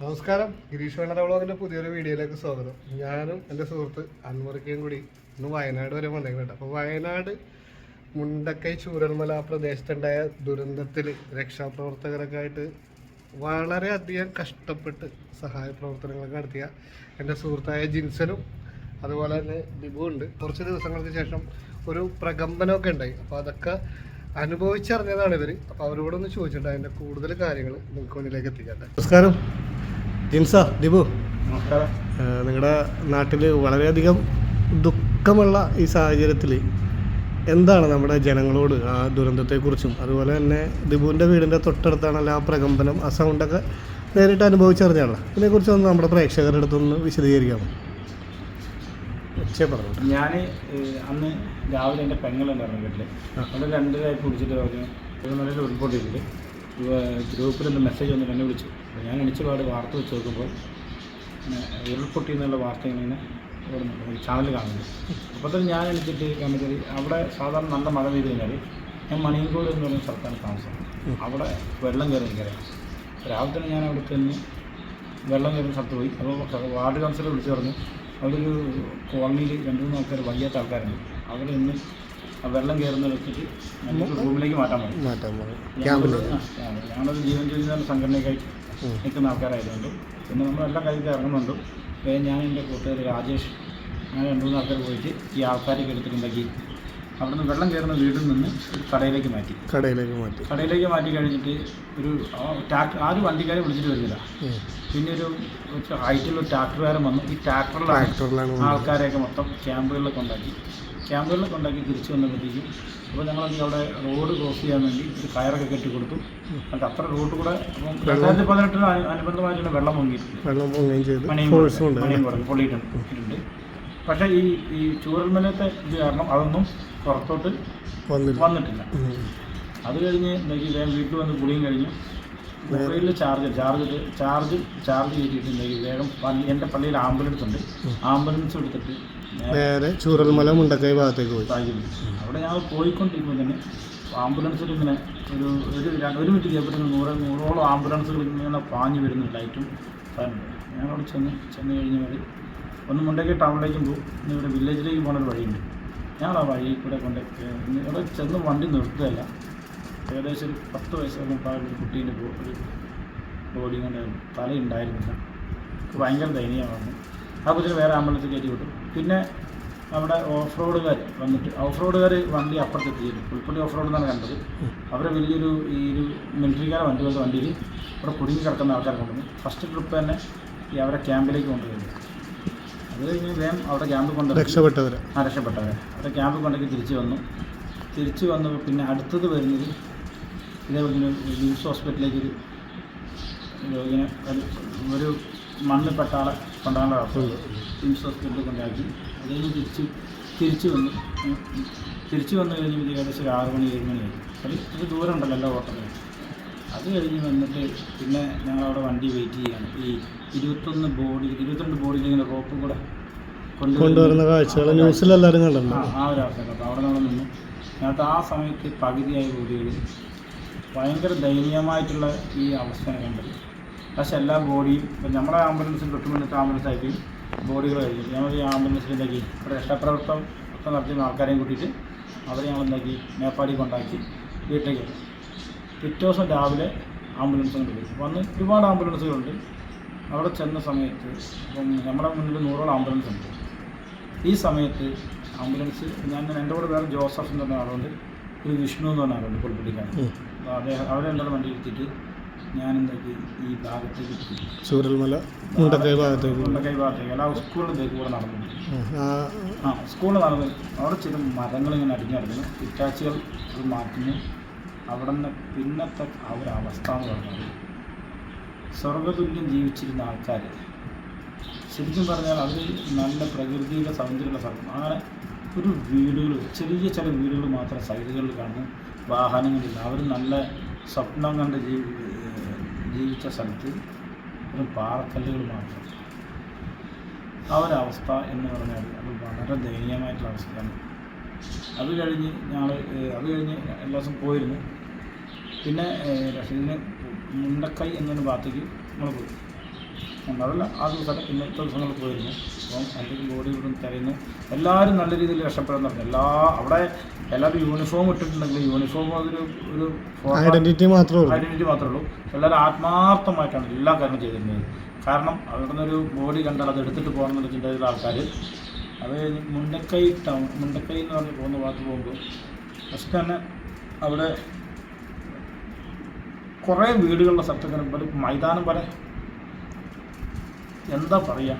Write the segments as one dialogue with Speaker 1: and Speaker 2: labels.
Speaker 1: നമസ്കാരം. ഗിരീഷ് വേണത വ്ളോഗിന്റെ പുതിയൊരു വീഡിയോയിലേക്ക് സ്വാഗതം. ഞാനും എന്റെ സുഹൃത്ത് അൻവർക്കയും കൂടി ഇന്ന് വയനാട് വരെ വന്നിട്ടുണ്ട് അപ്പോൾ വയനാട് മുണ്ടക്കൈ ചൂരൽമല പ്രദേശത്തുണ്ടായ ദുരന്തത്തിൽ രക്ഷാപ്രവർത്തകരൊക്കെ ആയിട്ട് വളരെയധികം കഷ്ടപ്പെട്ട് സഹായ പ്രവർത്തനങ്ങളൊക്കെ നടത്തിയ എന്റെ സുഹൃത്തായ ജിൻസനും അതുപോലെ തന്നെ ദിബു ഉണ്ട് കുറച്ച് ദിവസങ്ങൾക്ക് ശേഷം ഒരു പ്രകമ്പനമൊക്കെ ഉണ്ടായി. അപ്പോൾ അതൊക്കെ അനുഭവിച്ചറിഞ്ഞതാണ് ഇവർ അപ്പോൾ അവരോടൊന്ന് ചോദിച്ചിട്ടുണ്ട് അതിന്റെ കൂടുതൽ കാര്യങ്ങൾ നിങ്ങൾക്ക് മുന്നിലേക്ക് എത്തിക്കട്ടെ. നമസ്കാരം. ജിൻസ ദിബു.
Speaker 2: നമസ്കാരം.
Speaker 1: നിങ്ങളുടെ നാട്ടിൽ വളരെയധികം ദുഃഖമുള്ള ഈ സാഹചര്യത്തിൽ എന്താണ് നമ്മുടെ ജനങ്ങളോട് ആ ദുരന്തത്തെക്കുറിച്ചും അതുപോലെ തന്നെ ദിബുവിന്റെ വീടിന്റെ തൊട്ടടുത്താണല്ലോ ആ പ്രകമ്പനം ആ സൗണ്ടൊക്കെ നേരിട്ട് അനുഭവിച്ചറിഞ്ഞാണല്ലോ ഇതിനെക്കുറിച്ചൊന്ന് നമ്മുടെ പ്രേക്ഷകരുടെ അടുത്തൊന്ന് വിശദീകരിക്കാമോ? പറഞ്ഞു
Speaker 2: ഞാൻ അന്ന് രാവിലെ എന്റെ പെങ്ങളുണ്ടായിരുന്നു വീട്ടിൽ അവിടെ രണ്ടരയായി കുടിച്ചിട്ട് പറഞ്ഞു ഉൾപ്പൊട്ടിയിട്ട് ഗ്രൂപ്പിൽ നിന്ന് മെസ്സേജ് വന്നിട്ട് എന്നെ വിളിച്ചു. അപ്പോൾ ഞാൻ വിളിച്ച പാട് വാർത്ത വെച്ച് നോക്കുമ്പോൾ ഉരുൾപൊട്ടി എന്നുള്ള വാർത്ത ഇങ്ങനെ ഓടുന്നുണ്ട്. ചാനൽ കാണുന്നുണ്ട്. അപ്പോൾ തന്നെ ഞാൻ എനിക്കിട്ട് കമ്മിറ്റി അവിടെ സാധാരണ നല്ല മഴ പെയ്ത് കഴിഞ്ഞാൽ ഞാൻ മണിയങ്കോട് എന്ന് പറയുന്ന സ്ഥലത്താണ് താമസം. അവിടെ വെള്ളം കയറി എനിക്കറിയാം രാവിലെ തന്നെ ഞാൻ അവിടെ ചെന്ന് വെള്ളം കയറുന്ന സ്ഥലത്ത് പോയി. അപ്പോൾ വാർഡ് കൗൺസിലർ വിളിച്ചു പറഞ്ഞു അവിടെ ഒരു കോളനിയിൽ രണ്ട് മൂന്ന് ആൾക്കാർ വയ്യാത്ത ആൾക്കാരുണ്ട്. അവർ ഇന്ന് ആ വെള്ളം കയറുന്നത് വെച്ചിട്ട് ഞങ്ങൾക്ക് റൂമിലേക്ക് മാറ്റാൻ
Speaker 1: പറ്റും
Speaker 2: ഞങ്ങളൊരു ജീവൻ ജോലി സംഘടനയ്ക്കായി നിൽക്കുന്ന ആൾക്കാരായതുകൊണ്ട്. പിന്നെ നമ്മളെല്ലാം കാര്യത്തിൽ ഇറങ്ങുന്നുണ്ട്. പിന്നെ ഞാൻ എന്റെ കൂട്ടുകാർ രാജേഷ് അങ്ങനെ രണ്ട് മൂന്ന് ആൾക്കാർ പോയിട്ട് ഈ ആൾക്കാരൊക്കെ എടുത്തിട്ടുണ്ടാക്കി അവിടുന്ന് വെള്ളം കയറുന്ന വീട്ടിൽ നിന്ന് ഒരു കടയിലേക്ക് മാറ്റി.
Speaker 1: കടയിലേക്ക് മാറ്റി.
Speaker 2: കടയിലേക്ക് മാറ്റി കഴിഞ്ഞിട്ട് ഒരു ട്രാക്ടർ ആരും വണ്ടിക്കാരെ വിളിച്ചിട്ട് വരുന്നില്ല. പിന്നെ ഒരു ഹൈറ്റിലുള്ള ട്രാക്ടർകാരൻ വന്നു. ഈ ട്രാക്ടറിലാണ്. ആൾക്കാരെയൊക്കെ മൊത്തം ക്യാമ്പുകളിലൊക്കെ ഉണ്ടാക്കി. ക്യാമ്പുകളിലൊക്കെ ഉണ്ടാക്കി തിരിച്ചു വന്നപ്പോഴത്തേക്കും അപ്പോൾ ഞങ്ങളെന്താ അവിടെ റോഡ് ക്രോസ് ചെയ്യാൻ വേണ്ടി ഒരു കയറൊക്കെ കെട്ടി കൊടുത്തു. എന്നിട്ട് അത്ര റോഡ് കൂടെ അപ്പം രണ്ടായിരത്തി പതിനെട്ടിന് അനു- അനുബന്ധമായിട്ടുള്ള വെള്ളം പൊങ്ങിയിട്ടുണ്ട് മണിയും മണിയും കുറഞ്ഞു പൊള്ളിയിട്ടുണ്ട് പക്ഷേ ഈ ഈ ചൂരൽമലത്തെ ഇത് കാരണം അതൊന്നും പുറത്തോട്ട് വന്നിട്ടില്ല. അത് കഴിഞ്ഞ് എന്തെങ്കിലും വേഗം വീട്ടിൽ വന്ന് കുളിയും കഴിഞ്ഞു. മൊബൈലിൽ ചാർജ് ചാർജ് ചാർജ് ചാർജ് ചെയ്തിട്ടുണ്ടെങ്കിൽ വേഗം പള്ളി എന്റെ പള്ളിയിൽ ആംബുലൻസ് ഉണ്ട്. ആംബുലൻസ് എടുത്തിട്ട് നേരെ
Speaker 1: ചൂരൽമല മുണ്ടക്കൈ ഭാഗത്തേക്ക് പോയി.
Speaker 2: അവിടെ ഞങ്ങൾ പോയിക്കൊണ്ടിരിക്കുമ്പോൾ തന്നെ ആംബുലൻസിൽ ഇങ്ങനെ ഒരു ഒരു ഒരു മിനിറ്റ് ചെയ്യപ്പെടുന്ന നൂറ് നൂറോളം ആംബുലൻസുകൾ ഇങ്ങനെ പാഞ്ഞു വരുന്നു ലൈറ്റും ഫാനുണ്ട് ഞങ്ങളവിടെ ചെന്ന് ചെന്ന് കഴിഞ്ഞ് മതി ഒന്ന് മുണ്ടക്കൈ ടൗണിലേക്കും പോകും ഇനി ഇവിടെ വില്ലേജിലേക്ക് പോകുന്ന ഒരു വഴിയുണ്ട്. ഞങ്ങൾ ആ വഴി കൂടെ കൊണ്ട് ഇവിടെ ചെന്ന് വണ്ടി നിർത്തുകയല്ല. ഏകദേശം ഒരു പത്ത് വയസ്സോളം പ്രായമുള്ള ഒരു കുട്ടീന്റെ ഒരു ബോഡി കൊണ്ട് തലയുണ്ടായിരുന്നില്ല. ഭയങ്കര ദയനീയമാണ് ആ കുട്ടിയെ വേറെ ആംബുലൻസ് കയറ്റി വിട്ടു. പിന്നെ അവിടെ ഓഫ് റോഡുകാർ വന്നിട്ട് ഓഫ് റോഡുകാർ വണ്ടി അപ്പുറത്തെത്തിയിരുന്നു. പുൽപ്പള്ളി ഓഫ് റോഡ് എന്നാണ് കണ്ടത്. അവരെ വലിയൊരു ഈ ഒരു മിലിറ്ററിക്കാരെ വണ്ടി വന്ന വണ്ടിയിൽ അവിടെ കുടുങ്ങി കിടക്കുന്ന ആൾക്കാർ കൊണ്ടുവന്നു ഫസ്റ്റ് ട്രിപ്പ് തന്നെ ഈ അവരെ ക്യാമ്പിലേക്ക് കൊണ്ടുവരുന്നു. അത് കഴിഞ്ഞ് വേഗം അവിടെ ക്യാമ്പിൽ കൊണ്ടുവന്നു
Speaker 1: രക്ഷപ്പെട്ടവരെ.
Speaker 2: ആ രക്ഷപ്പെട്ടവരെ. അവിടെ ക്യാമ്പ് കൊണ്ടൊക്കെ തിരിച്ച് വന്നു. തിരിച്ച് വന്നു പിന്നെ അടുത്തത് വരുന്നത് ഇതേപോലെ തന്നെ ലിംസ് ഹോസ്പിറ്റലിലേക്ക് ഒരു രോഗിനെ ഒരു- ഒരു മണ്ണിൽപ്പെട്ട ആളെ ലിംസ് ഹോസ്പിറ്റലിൽ കൊണ്ടാക്കി. അത് കഴിഞ്ഞ് തിരിച്ച് തിരിച്ച് വന്നു. തിരിച്ചു വന്നു കഴിഞ്ഞ് ഏകദേശം ഒരു ആറ് മണി ഏഴ് മണിയായി അത് ഇത് ദൂരം ഉണ്ടല്ലോ എല്ലാ ഹോട്ടലിലും അത് കഴിഞ്ഞ് വന്നിട്ട് പിന്നെ ഞങ്ങളവിടെ വണ്ടി വെയിറ്റ് ചെയ്യാണ്. ഈ ഇരുപത്തൊന്ന് ബോഡി ഇരുപത്തിരണ്ട് ബോഡിയിൽ ഇങ്ങനെ റോപ്പ് കൂടെ കൊണ്ടുവരുന്ന-
Speaker 1: കാഴ്ചകൾ ന്യൂസിലെല്ലാവരും കണ്ടല്ലോ
Speaker 2: ആ ഒരു അവസ്ഥ അപ്പോൾ അവിടെ നമ്മൾ നിന്നു. ഞങ്ങൾക്ക് ആ സമയത്ത് പകുതിയായ ബോഡികൾ ഭയങ്കര ദയനീയമായിട്ടുള്ള ഈ അവസ്ഥയാണ് കണ്ടത്. പക്ഷെ എല്ലാ ബോഡിയും ഇപ്പം നമ്മുടെ ആംബുലൻസിൽ തൊട്ട് മുന്നത്തെ ആംബുലൻസ് ആയിട്ട് ബോഡികൾ കഴിഞ്ഞു ഞങ്ങൾ ഈ ആംബുലൻസിൽ എന്താക്കി? രക്ഷാപ്രവർത്തനം ഒക്കെ നടത്തിയ ആൾക്കാരെയും കൂട്ടിയിട്ട് അവരെ ഞങ്ങൾ എന്താക്കി? മേപ്പാടി കൊണ്ടാക്കി വീട്ടിലേക്ക്. പിറ്റേ ദിവസം രാവിലെ ആംബുലൻസ് കൊണ്ട് പോയി. വന്ന് ഒരുപാട് ആംബുലൻസുകളുണ്ട്. അവിടെ ചെന്ന സമയത്ത് ഇപ്പം നമ്മുടെ മുന്നിൽ നൂറോളം ആംബുലൻസ് ഉണ്ട്. ഈ സമയത്ത് ആംബുലൻസ് ഞാൻ എന്റെ കൂടെ വേറെ ജോസഫ് എന്ന് പറഞ്ഞ ആളുണ്ട്. ഒരു വിഷ്ണു എന്ന് പറഞ്ഞ ആളുണ്ട്
Speaker 1: പുൽപ്പിടിക്കാൻ
Speaker 2: അപ്പോൾ അദ്ദേഹം അവരെ എന്താണ് വണ്ടി എടുത്തിട്ട് ഞാൻ എന്താക്കി ഈ ഭാഗത്തേക്ക് എത്തി.
Speaker 1: ചൂരൽമല മുണ്ടക്കൈ ഭാഗത്തേക്ക്. പോയി.
Speaker 2: കൊണ്ടക്കൈ ഭാഗത്തേക്ക്. അല്ല സ്കൂളിന്റെ കൂടെ നടന്നു.
Speaker 1: ആ.
Speaker 2: സ്കൂളിൽ നടന്നു അവിടെ ചില മരങ്ങൾ ഇങ്ങനെ അടിഞ്ഞടങ്ങുന്നു ഇറ്റാച്ചികൾ മാറ്റുന്നു. അവിടെ നിന്ന് പിന്നത്തെ അവരവസ്ഥ എന്ന് പറഞ്ഞാൽ സ്വർഗതുല്യം ജീവിച്ചിരുന്ന ആൾക്കാർ ശരിക്കും പറഞ്ഞാൽ അവർ നല്ല പ്രകൃതിയുടെ സൗന്ദര്യമുള്ള സ്ഥലം. അങ്ങനെ ഒരു വീടുകൾ ചെറിയ ചില വീടുകൾ മാത്രം സൈഡുകളിൽ കാണുന്നു. വാഹനങ്ങളില്ല. അവർ നല്ല സ്വപ്നം കണ്ട് ജീവി ജീവിച്ച സ്ഥലത്ത് ഒരു പാറക്കല്ലുകൾ മാത്രം. ആ ഒരു അവസ്ഥ എന്ന് പറഞ്ഞാൽ അത് വളരെ ദയനീയമായിട്ടുള്ള അവസ്ഥയാണ്. അത് കഴിഞ്ഞ് ഞങ്ങൾ അത് കഴിഞ്ഞ് എല്ലാ ദിവസം പോയിരുന്നു. പിന്നെ റഷീദിന് മുണ്ടക്കൈ എന്നൊരു ഭാഗത്തേക്ക് നമ്മൾ പോയി. അതല്ല ആ ദിവസം പിന്നത്തെ ദിവസങ്ങൾ പോയിരുന്നു. അപ്പം എന്റെ ബോഡി ഇവിടെ തരുന്നു എല്ലാവരും നല്ല രീതിയിൽ രക്ഷപ്പെടുന്ന പറഞ്ഞു എല്ലാ അവിടെ എല്ലാവരും യൂണിഫോം ഇട്ടിട്ടുണ്ടെങ്കിൽ യൂണിഫോം അതൊരു ഒരു
Speaker 1: ഐഡന്റിറ്റി മാത്രമേ
Speaker 2: ഐഡന്റിറ്റി മാത്രമേ ഉള്ളൂ. എല്ലാവരും ആത്മാർത്ഥമായിട്ടാണ് എല്ലാ കാര്യങ്ങളും ചെയ്തിരുന്നത്. കാരണം അവിടെ നിന്നൊരു ബോഡി കണ്ടാൽ അത് എടുത്തിട്ട് പോകണം എന്നുള്ള ചിന്തയിലുള്ള ആൾക്കാർ അത് മുണ്ടക്കൈ ടൗൺ മുണ്ടക്കൈ എന്ന് പറഞ്ഞ് പോകുന്ന ഭാഗത്ത് പോകുമ്പോൾ ഫസ്റ്റ് തന്നെ അവിടെ കുറേ വീടുകളുടെ സ്ഥലത്തൊക്കെ മൈതാനം പോലെ എന്താ പറയുക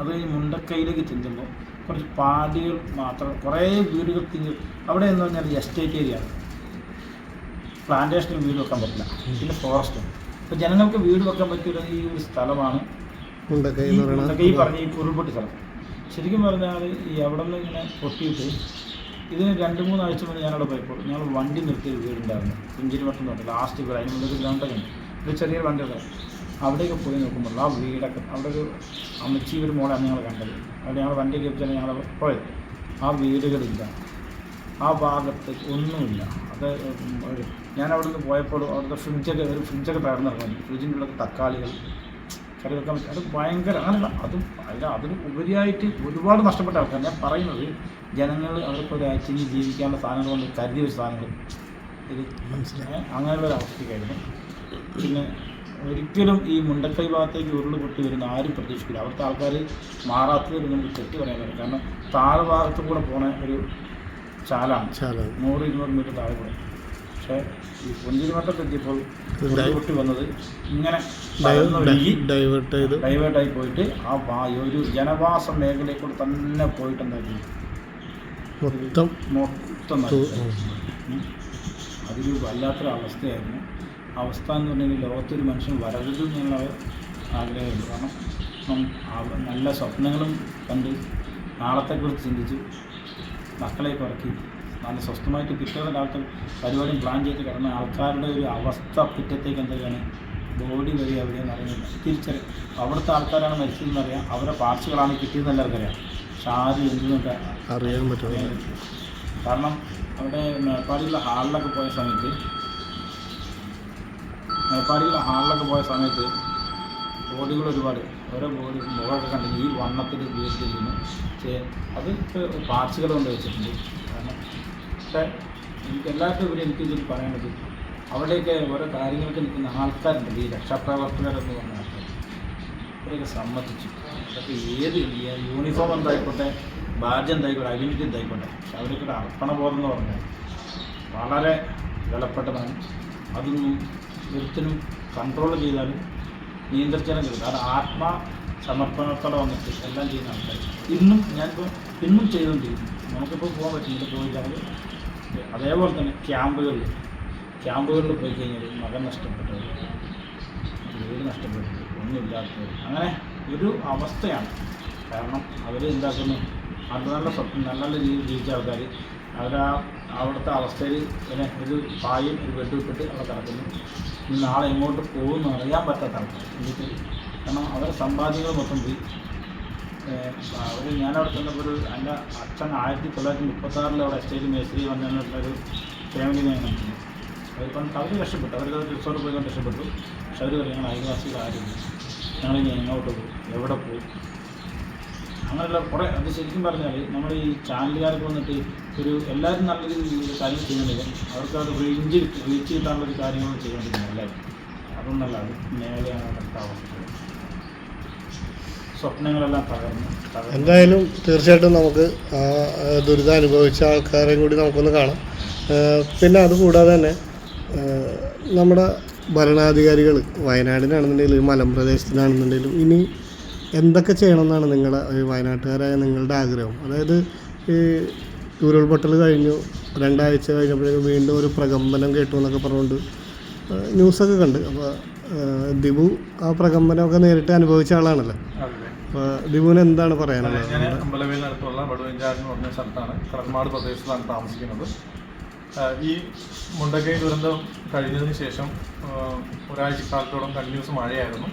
Speaker 2: അത് മുണ്ടക്കൈയിലേക്ക് ചെല്ലുമ്പോൾ കുറച്ച് പാടികൾ മാത്രം കുറേ വീടുകൾ തിങ്ങി അവിടെ എന്ന് പറഞ്ഞാൽ എസ്റ്റേറ്റ് ഏരിയ ആണ്. പ്ലാന്റേഷനിൽ വീട് വെക്കാൻ പറ്റില്ല. പിന്നെ ഫോറസ്റ്റ് അപ്പോൾ ജനങ്ങൾക്ക് വീട് വെക്കാൻ പറ്റിയ ഈ ഒരു സ്ഥലമാണ്
Speaker 1: മുണ്ടക്കൈ
Speaker 2: പറഞ്ഞ ഈ ഉരുൾപൊട്ടി സ്ഥലം. ശരിക്കും പറഞ്ഞാൽ ഈ അവിടെ നിന്ന് ഇങ്ങനെ പൊട്ടിയിട്ട് ഇതിന് രണ്ട് മൂന്ന് ആഴ്ച മുന്നേ ഞാനവിടെ പോയപ്പോൾ ഞങ്ങൾ വണ്ടി നിർത്തിയ ഒരു വീടുണ്ടായിരുന്നു. പുഞ്ചിരി വട്ടം തൊട്ട് ലാസ്റ്റ് വീട് അതിന് മുന്നേ ഒരു ഗ്രൗണ്ടൊക്കെ ഉണ്ട്. ഒരു ചെറിയൊരു വണ്ടി ഉണ്ടാവും അവിടേക്ക് പോയി നോക്കുമ്പോൾ ആ വീടൊക്കെ അവിടെ ഒരു അമ്മച്ചി ഒരു മോളാണ് ഞങ്ങൾ കണ്ടത്. അവിടെ ഞങ്ങൾ വണ്ടി വെച്ചാണ് ഞങ്ങൾ പോയത് ആ വീടുകളില്ല. ആ ഭാഗത്ത് ഒന്നുമില്ല. അത് ഞാൻ അവിടെ നിന്ന് പോയപ്പോൾ അവിടുത്തെ ഫ്രിഡ്ജൊക്കെ ഒരു ഫ്രിഡ്ജൊക്കെ തകർന്നു ഇറങ്ങി ഫ്രിഡ്ജിന്റെ ഉള്ള തക്കാളികൾ കറി വെക്കാൻ പറ്റും അത് ഭയങ്കര അങ്ങനല്ല അതും അല്ല അതിന് ഉപരിയായിട്ട് ഒരുപാട് നഷ്ടപ്പെട്ട ആൾക്കാർ ഞാൻ പറയുന്നത് ജനങ്ങൾ അവർക്ക് ഒരു ഇനി ജീവിക്കാനുള്ള സാധനങ്ങൾ കൊണ്ട് കരുതിയ ഒരു സാധനങ്ങൾ. ഇത് അങ്ങനെയുള്ള ഒരു അവസ്ഥയ്ക്കായിരുന്നു. പിന്നെ ഒരിക്കലും ഈ മുണ്ടക്കൈ ഭാഗത്തേക്ക് ഉരുൾ പൊട്ടി വരുന്ന ആരും പ്രതീക്ഷിക്കില്ല. അവിടുത്തെ ആൾക്കാർ മാറാത്തത് നമുക്ക് തെറ്റ് പറയാൻ പറ്റും കാരണം താഴെ ഭാഗത്തും കൂടെ പോണ ഒരു ചാലാണ്. നൂറ് ഇരുന്നൂറ് മീറ്റർ താഴെ കൂടെ പക്ഷേ ഈ പുഞ്ചിരിമട്ടത്ത് എത്തിയപ്പോൾ പൊട്ടി വന്നത് ഇങ്ങനെ
Speaker 1: ഡൈവേർട്ട് ചെയ്ത്
Speaker 2: ഡൈവേർട്ടായി പോയിട്ട് ആ ഒരു ജനവാസ മേഖലയിൽ കൂടെ തന്നെ പോയിട്ട് എന്താക്കി
Speaker 1: മൊത്തം
Speaker 2: മൊത്തം
Speaker 1: തു-
Speaker 2: നശിച്ചു. അതൊരു വല്ലാത്തൊരു അവസ്ഥയായിരുന്നു അവസ്ഥ എന്ന് പറഞ്ഞാൽ ലോകത്തൊരു മനുഷ്യൻ വരരുത് എന്നുള്ള ആഗ്രഹമുണ്ട്. കാരണം ഇപ്പം നല്ല സ്വപ്നങ്ങളും കണ്ട് നാളത്തെക്കുറിച്ച് ചിന്തിച്ച് മക്കളെ കുറക്കി നല്ല സ്വസ്ഥമായിട്ട് പിറ്റേ കാലത്ത് പരിപാടിയും പ്ലാൻ ചെയ്ത് കിടന്ന ആൾക്കാരുടെ ഒരു അവസ്ഥ പിറ്റത്തേക്ക് എന്തൊക്കെയാണ്? ബോഡി വഴി എവിടെയെന്ന് അറിയുന്നില്ല തിരിച്ചറിയാം അവിടുത്തെ ആൾക്കാരാണ് മരിച്ചതെന്ന് അറിയാം അവരുടെ പാർട്സുകളാണ് കിട്ടിയതെന്ന് എല്ലാവർക്കും അറിയാം. പക്ഷെ ആരും എന്തെന്നൊക്കെ
Speaker 1: അറിയാൻ
Speaker 2: പറ്റും കാരണം അവിടെ മേപ്പാടിയുള്ള ഹാളിലൊക്കെ പോയ സമയത്ത് മേപ്പാടിയുള്ള ഹാളിലൊക്കെ പോയ സമയത്ത് ബോഡികൾ ഒരുപാട് ഓരോ ബോഡി മുഖമൊക്കെ കണ്ടെങ്കിൽ ഈ വണ്ണത്തിൽ ചെ- അത് പാർട്സുകൾ കൊണ്ട് വെച്ചിട്ടുണ്ട്. കാരണം പക്ഷേ എനിക്ക് എല്ലാവർക്കും ഇവിടെ എനിക്ക് ഇതിൽ പറയേണ്ടത് അവിടെയൊക്കെ ഓരോ കാര്യങ്ങൾക്ക് നിൽക്കുന്ന ആൾക്കാരുണ്ട്. ഈ രക്ഷാപ്രവർത്തകരെന്ന് പറഞ്ഞ ആൾക്കാർ അവരൊക്കെ സമ്മതിച്ചു. അതൊക്കെ ഏത് യൂണിഫോം എന്തായിക്കോട്ടെ ബാഡ്ജ് എന്തായിക്കോട്ടെ ഐഡന്റിറ്റി എന്തായിക്കോട്ടെ പക്ഷെ അവരൊക്കെ ഒരു അർപ്പണബോധം എന്ന് പറഞ്ഞാൽ വളരെ വിലപ്പെട്ടതാണ്. അതൊന്നും ഒരുത്തിനും കൺട്രോൾ ചെയ്താലും നിയന്ത്രിച്ചാലും കിട്ടും. കാരണം ആത്മ സമർപ്പണത്തോടെ വന്നിട്ട് എല്ലാം ചെയ്യുന്ന ആൾക്കാർ ഇന്നും ഞാനിപ്പോൾ ഇന്നും ചെയ്തുകൊണ്ടിരിക്കും നമുക്കിപ്പോൾ പോകാൻ പറ്റുന്നില്ല പോയിട്ടാണെങ്കിൽ അതേപോലെ തന്നെ ക്യാമ്പുകളിൽ ക്യാമ്പുകളിൽ പോയി കഴിഞ്ഞാൽ മകൻ നഷ്ടപ്പെട്ടത് വീട് നഷ്ടപ്പെട്ടത് ഒന്നുമില്ലാത്തത് അങ്ങനെ ഒരു അവസ്ഥയാണ്. കാരണം അവർ എന്താക്കുന്നു? നല്ല നല്ല സ്വപ്നം നല്ല നല്ല രീതിയിൽ ജീവിച്ച ആൾക്കാർ അവരാ അവിടുത്തെ അവസ്ഥയിൽ ഒരു പായും ഒരു ബെഡ് ഇട്ടിട്ട് അവിടെ കിടക്കുന്നു. നാളെ എങ്ങോട്ട് പോകുമെന്ന് അറിയാൻ പറ്റാത്ത ആൾക്കാർ കാരണം അവരെ സമ്പാദ്യങ്ങൾ മൊത്തം പോയി. അവർ ഞാനവിടെ ചെന്നപ്പോൾ ഒരു എന്റെ അച്ഛൻ ആയിരത്തി തൊള്ളായിരത്തി മുപ്പത്താറിൽ അവിടെ എസ്റ്റേറ്റ് മേസ്ത്രി വന്നിട്ടുള്ളൊരു ഫാമിലിനെ ഞാൻ കണ്ടിട്ടുണ്ട് അവരിപ്പം അവർ രക്ഷപ്പെട്ടു. അവർക്ക് റിസോർട്ട് പോയി കൊണ്ട് രക്ഷപ്പെട്ടു. പക്ഷെ അവർ പറയും ഞങ്ങൾ ആരും ഞങ്ങളിനി എങ്ങോട്ട് പോകും? എവിടെ പോയി അങ്ങനെയുള്ള കുറേ അത് ശരിക്കും പറഞ്ഞാൽ നമ്മൾ ഈ ചാനലുകാർക്ക് വന്നിട്ട് ഒരു എല്ലാവരും നല്ല രീതിയിൽ കാര്യം ചെയ്യുന്നില്ല. അവർക്ക് അത് റേഞ്ച് റീച്ച് കിട്ടാനുള്ള ഒരു കാര്യമാണ് ചെയ്യേണ്ടിരുന്നത് എല്ലാവരും. അതൊന്നല്ല അത് മേലെയാണ് അവസ്ഥ. സ്വപ്നങ്ങളെല്ലാം തകർന്നു
Speaker 1: എന്തായാലും തീർച്ചയായിട്ടും നമുക്ക് ദുരിതം അനുഭവിച്ച ആൾക്കാരെയും കൂടി നമുക്കൊന്ന് കാണാം. പിന്നെ അതുകൂടാതെ തന്നെ നമ്മുടെ ഭരണാധികാരികൾ വയനാടിനാണെന്നുണ്ടെങ്കിലും മലമ്പ്രദേശത്തിനാണെന്നുണ്ടെങ്കിലും ഇനി എന്തൊക്കെ ചെയ്യണമെന്നാണ് നിങ്ങളുടെ വയനാട്ടുകാരായ നിങ്ങളുടെ ആഗ്രഹം? അതായത് ഈ ഉരുൾപൊട്ടൽ കഴിഞ്ഞു. രണ്ടാഴ്ച കഴിഞ്ഞപ്പോഴേക്കും വീണ്ടും ഒരു പ്രകമ്പനം കേട്ടു എന്നൊക്കെ പറഞ്ഞുകൊണ്ട് ന്യൂസൊക്കെ കണ്ട്. അപ്പോൾ ദിബു ആ പ്രകമ്പനമൊക്കെ നേരിട്ട് അനുഭവിച്ച ആളാണല്ലോ. അപ്പോൾ ദിബുവിന് എന്താണ് പറയാനുള്ളത്?
Speaker 3: ഞാൻ അമ്പലവേലിനടുത്തുള്ള വടുവഞ്ചാട് എന്ന് പറഞ്ഞ സ്ഥലത്താണ്. കടൽമാട് പ്രദേശത്താണ് താമസിക്കുന്നത്. ഈ മുണ്ടക്കൈ ദുരന്തം കഴിഞ്ഞതിന് ശേഷം ഒരാഴ്ചക്കാലത്തോളം ഒരാഴ്ച കാലത്തോളം കണ്ടിന്യൂസ് മഴയായിരുന്നു.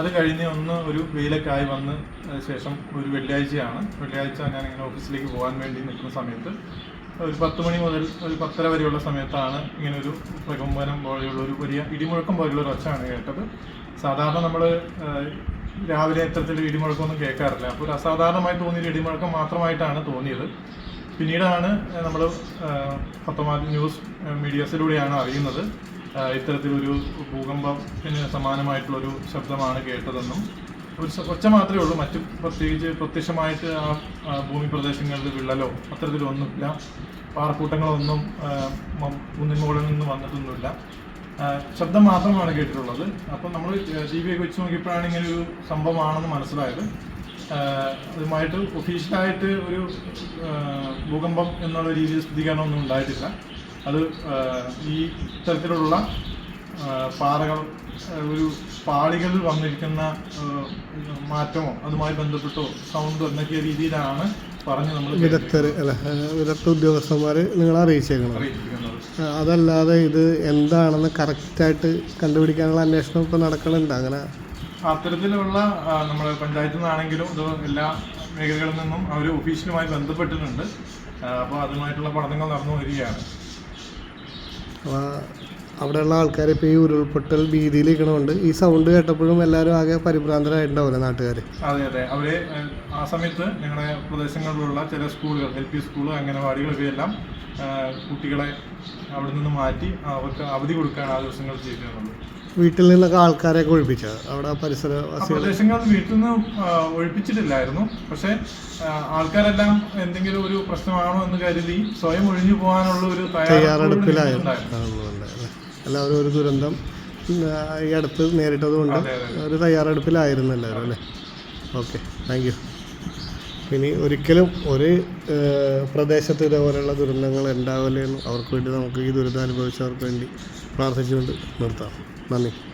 Speaker 3: അത് കഴിഞ്ഞ് ഒന്ന് ഒരു വെയിലൊക്കെ വന്ന് ശേഷം ഒരു വെള്ളിയാഴ്ചയാണ്. വെള്ളിയാഴ്ച ഞാൻ ഇങ്ങനെ ഓഫീസിലേക്ക് പോകാൻ വേണ്ടി നിൽക്കുന്ന സമയത്ത് ഒരു പത്ത് മണി മുതൽ ഒരു പത്തര വരെയുള്ള സമയത്താണ് ഇങ്ങനെ ഒരു പ്രകമ്പനം പോലെയുള്ള ഒരു വലിയ ഇടിമുഴക്കം പോലെയുള്ള ഒരു ഒച്ചയാണ് കേട്ടത്. സാധാരണ നമ്മൾ രാവിലെ ഇത്തരത്തിൽ ഇടിമുഴക്കമൊന്നും കേൾക്കാറില്ല. അപ്പോൾ ഒരു അസാധാരണമായി തോന്നിയ ഇടിമുഴക്കം മാത്രമായിട്ടാണ് തോന്നിയത്. പിന്നീടാണ് നമ്മൾ പത്രമാധ്യമ ന്യൂസ് മീഡിയസിലൂടെയാണ് അറിയുന്നത്. ഇത്തരത്തിലൊരു ഭൂകമ്പത്തിന് സമാനമായിട്ടുള്ളൊരു ശബ്ദമാണ് കേട്ടതെന്നും. ഒരു ഒച്ച മാത്രമേ ഉള്ളൂ. മറ്റു പ്രത്യേകിച്ച് പ്രത്യക്ഷമായിട്ട് ആ ഭൂമി പ്രദേശങ്ങളിൽ വിള്ളലോ അത്തരത്തിലൊന്നുമില്ല. പാറക്കൂട്ടങ്ങളൊന്നും ആ, മ- കുന്നിൻ മുകളിൽ നിന്ന് വന്നിട്ടൊന്നുമില്ല. ശബ്ദം മാത്രമാണ് കേട്ടിട്ടുള്ളത്. അപ്പം നമ്മൾ ടി വി ഒക്കെ വെച്ച് നോക്കിയപ്പോഴാണ് ഇങ്ങനെ ഒരു സംഭവമാണെന്ന് മനസ്സിലായത്. അതുമായിട്ട് ഒഫീഷ്യലായിട്ട് ഒരു ഭൂകമ്പം എന്നുള്ള രീതിയിൽ സ്ഥിരീകരണമൊന്നും ഉണ്ടായിട്ടില്ല. അത് ഈ തരത്തിലുള്ള പാറകൾ ഒരു പാളികളിൽ വന്നിരിക്കുന്ന മാറ്റമോ അതുമായി ബന്ധപ്പെട്ടോ സൗണ്ടോ എന്നൊക്കെ രീതിയിലാണ് പറഞ്ഞ് നമ്മൾ
Speaker 1: വിദഗ്ധർ വിദഗ്ധ ഉദ്യോഗസ്ഥന്മാർ നിങ്ങളെ അറിയിച്ചേക്കണം? അതല്ലാതെ ഇത് എന്താണെന്ന് കറക്റ്റായിട്ട് കണ്ടുപിടിക്കാനുള്ള അന്വേഷണം ഇപ്പോൾ നടക്കണുണ്ട്. അങ്ങനെ
Speaker 3: അത്തരത്തിലുള്ള നമ്മുടെ പഞ്ചായത്തിൽ നിന്നാണെങ്കിലും ഇത് എല്ലാ മേഖലകളിൽ നിന്നും അവർ ഒഫീഷ്യലുമായി ബന്ധപ്പെട്ടിട്ടുണ്ട്. അപ്പോൾ അതുമായിട്ടുള്ള പഠനങ്ങൾ നടന്നു വരികയാണ്.
Speaker 1: അവിടെയുള്ള ആൾക്കാർ ഇപ്പോൾ ഈ ഉരുൾപൊട്ടൽ ഭീതിയിൽ നിൽക്കണമുണ്ട് ഈ സൗണ്ട് കേട്ടപ്പോഴും എല്ലാവരും ആകെ പരിഭ്രാന്തരായിട്ടുണ്ടാവില്ല നാട്ടുകാർ
Speaker 3: അതെ അതെ. അവർ ആ സമയത്ത് ഞങ്ങളുടെ പ്രദേശങ്ങളിലുള്ള ചില സ്കൂളുകൾ എൽ പി സ്കൂൾ അംഗനവാടികൾ ഇവയെല്ലാം ഏഹ്, കുട്ടികളെ അവിടെ നിന്ന് മാറ്റി അവർക്ക് അവധി കൊടുക്കുകയാണ് ആ ദിവസങ്ങൾ ചെയ്തിരുന്നത്.
Speaker 1: വീട്ടിൽ നിന്നൊക്കെ ആൾക്കാരെയൊക്കെ ഒഴിപ്പിച്ച? അവിടെ
Speaker 3: പരിസര
Speaker 1: പരിസരവാസികൾ
Speaker 3: വീട്ടിൽ നിന്ന് ഒഴിപ്പിച്ചിട്ടില്ലായിരുന്നു. പക്ഷെ ആൾക്കാരെല്ലാം എന്തെങ്കിലും ഒരു പ്രശ്നമാണോ എന്ന് കരുതി സ്വയം ഒഴിഞ്ഞു പോകാനുള്ള ഒരു
Speaker 1: തയ്യാറെടുപ്പിലായിരുന്നു. എല്ലാവരും ഒരു ദുരന്തം ഈ അടുത്ത് നേരിട്ടതുകൊണ്ട്
Speaker 3: അതെ അതെ
Speaker 1: ഒരു തയ്യാറെടുപ്പിലായിരുന്നു എല്ലാവരും അല്ലേ? Okay thank you. ഇനി ഒരിക്കലും ഒരു പ്രദേശത്ത് ഇതേപോലെയുള്ള ദുരന്തങ്ങൾ ഉണ്ടാവില്ലെന്ന് അവർക്ക് വേണ്ടി നമുക്ക് ഈ ദുരിതം അനുഭവിച്ചവർക്ക് വേണ്ടി പ്രാർത്ഥിച്ചുകൊണ്ട് നിർത്താം. Money.